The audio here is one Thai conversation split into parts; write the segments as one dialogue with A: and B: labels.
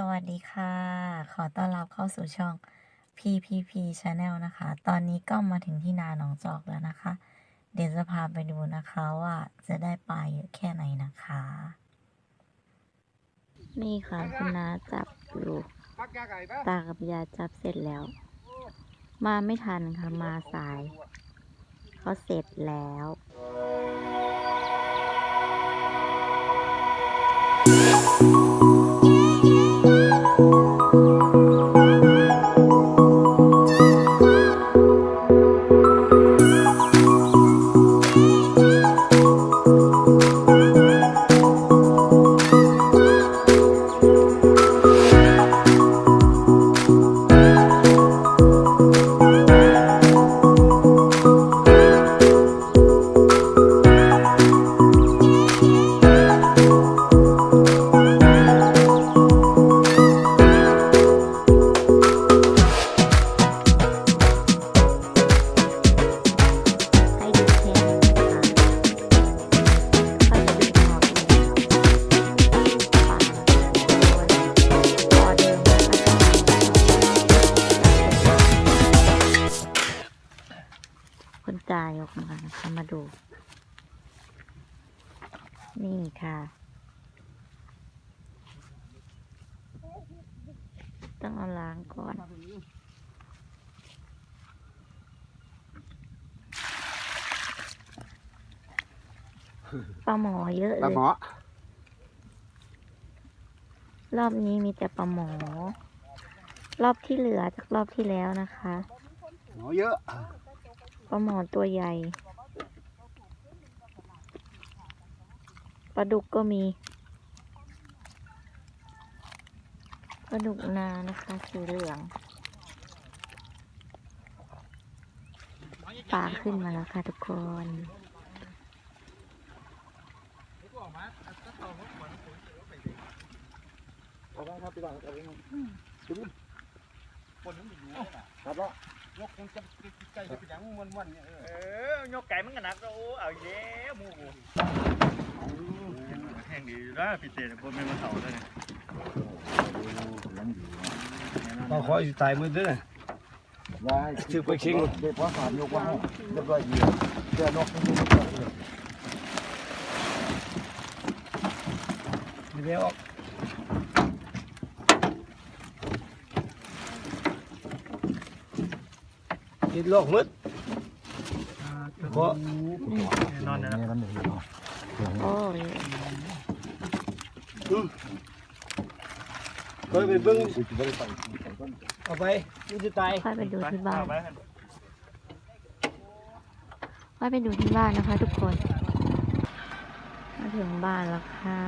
A: สวัสดีค่ะ ขอต้อนรับเข้าสู่ช่อง PPP Channel นะคะ ตอนนี้ก็มาถึงที่นาหนองจอกแล้วนะคะ เดี๋ยวจะพาไปดูนะคะว่าจะได้ปลาเยอะแค่ไหนนะคะ นี่ค่ะคุณนาจับอยู่ตากับยาจับเสร็จแล้ว มาไม่ทันค่ะ มาสาย เขาเสร็จแล้ว กมานะคะมาดู นี่ค่ะ ต้องเอาล้างก่อน ปลาหมอเยอะ
B: ป
A: เล
B: ลาย หมอ
A: รอบนี้มีแต่ปลาหมอ รอบที่เหลือจากรอบที่แล้วนะคะ
B: หมอเยอะ
A: ปลาหมอตัวใหญ่ ปลาดุกก็มี ปลาดุกนานะคะสีเหลือง ปลาขึ้นมาแล้วค่ะทุกคน
B: ครับพี่น้องครับพี่น้องครับแล้ว ยกคงจะใกล้จะเป็นอย่างมันมันเนี่ย
C: เออยกไก่มันก็หนักแล้วโอ้เอาเย้หมูแห้งดีแล้วพี่เต้บ่แม่มาเฒ่าแล้วเนี่ย
B: ก็ขออยู่ตายมือด้วยถือไปเค็ง
D: เด็กว่าสามยกว่าเรียบร้อยดีเจ้านกนี่
B: มีเลี้ยวออก กินโลกมืดก็
C: นอนนะ
D: นี่มันหนึ่งเนาะ
A: โอ้ย
B: เคยไปเบิ้ง
D: คือจะได้ไป
B: เอาไปมันจะตาย
A: ค่อยไปดูที่บ้าน
C: ไป
A: ค่อยไปดูที่บ้านนะคะ ทุกคนมาถึงบ้านแล้วค่ะ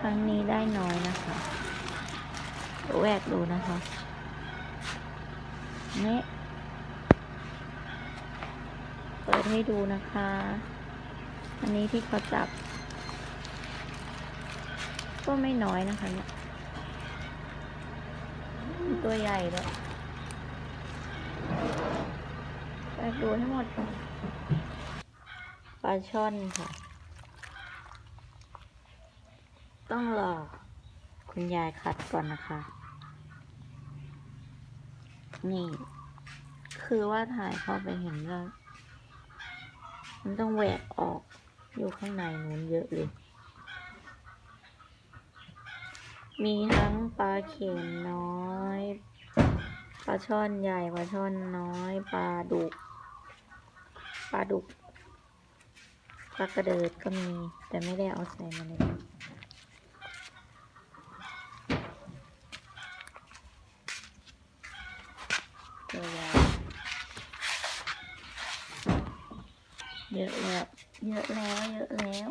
A: ครั้งนี้ได้น้อยนะคะแวกดูนะคะ นี่เปิดให้ดูนะคะ อันนี้ที่เขาจับ ก็ไม่น้อยนะคะเนี่ย ตัวใหญ่เลยไปดูให้หมดก่อนปลาช่อนค่ะ ต้องรอคุณยายคัดก่อนนะคะ นี่ คือว่าถ่ายเข้าไปเห็นแล้วมันต้องแหวกออกอยู่ข้างในนู้นเยอะเลย มีทั้งปลาเข็มน้อยปลาช่อนใหญ่ปลาช่อนน้อยปลาดุกปลาดุกปลากระเดิดก็มี แต่ไม่ได้เอาใส่มาในนี้ตัวใหญ่เยอะแล้ว เยอะแล้วเยอะแล้ว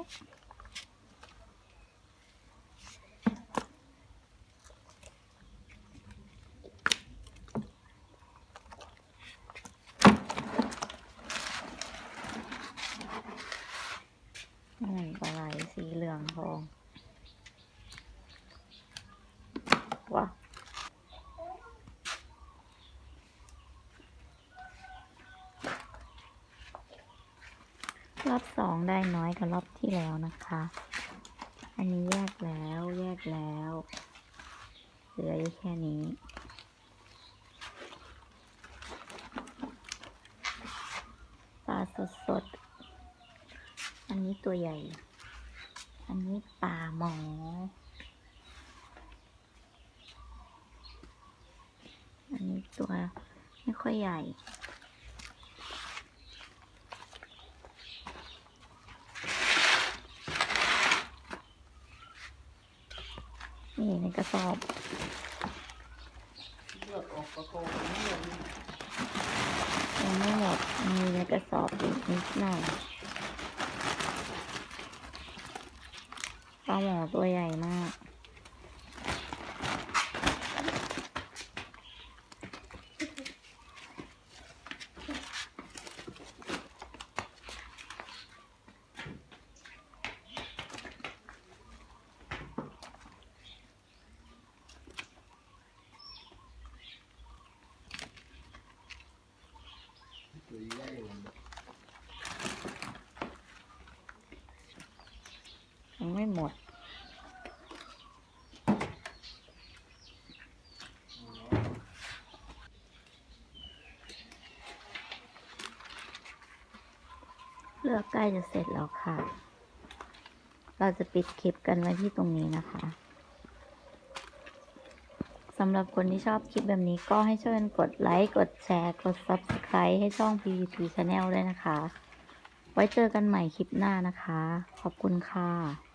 A: ปลาไหลสีเหลืองทองว้า อบสองได้น้อยกว่ารอบที่แล้วนะคะ อันนี้แยกแล้วแยกแล้ว เหลืออยู่แค่นี้ปลาสดสดๆอันนี้ตัวใหญ่ อันนี้ปลาหมอ อันนี้ตัวไม่ค่อยใหญ่ นี่ในกระสอบยังไม่หมดมีในกระสอบอีกนิดหน่อยปลาหมอตัวใหญ่มาก ยังไม่หมด เลือกใกล้จะเสร็จแล้วค่ะ เราจะปิดคลิปกันไว้ที่ตรงนี้นะคะำหรับคนที่ชอบคลิปแบบนี้ก็ให้ช่วยกันกดไลค์ กดแชร์ กด Subscribe ให้ช่อง PVP Channel ด้วยนะคะ ไว้เจอกันใหม่คลิปหน้านะคะ ขอบคุณค่ะ